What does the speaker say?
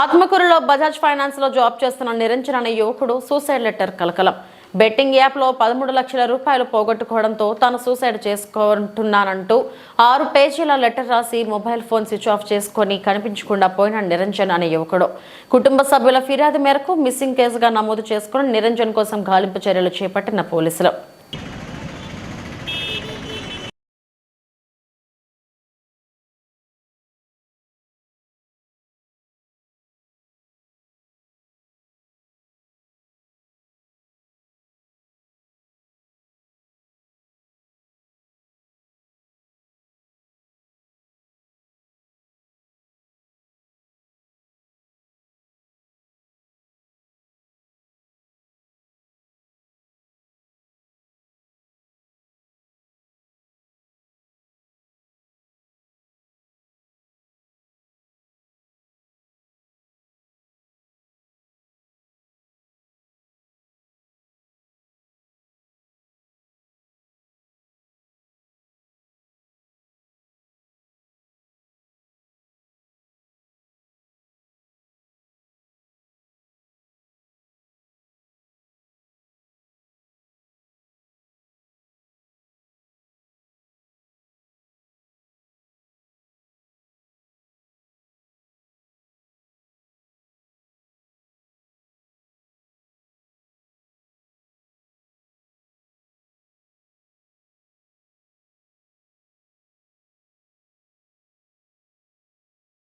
ఆత్మకూరులో బజాజ్ ఫైనాన్స్లో జాబ్ చేస్తున్న నిరంజన్ అనే యువకుడు సూసైడ్ లెటర్ కలకలం. బెట్టింగ్ యాప్లో పదమూడు లక్షల రూపాయలు పోగొట్టుకోవడంతో తాను సూసైడ్ చేసుకుంటున్నానంటూ ఆరు పేజీల లెటర్ రాసి మొబైల్ ఫోన్ స్విచ్ ఆఫ్ చేసుకొని కనిపించకుండా పోయిన నిరంజన్ అనే యువకుడు. కుటుంబ సభ్యుల ఫిర్యాదు మేరకు మిస్సింగ్ కేసుగా నమోదు చేసుకుని నిరంజన్ కోసం గాలింపు చర్యలు చేపట్టిన పోలీసులు.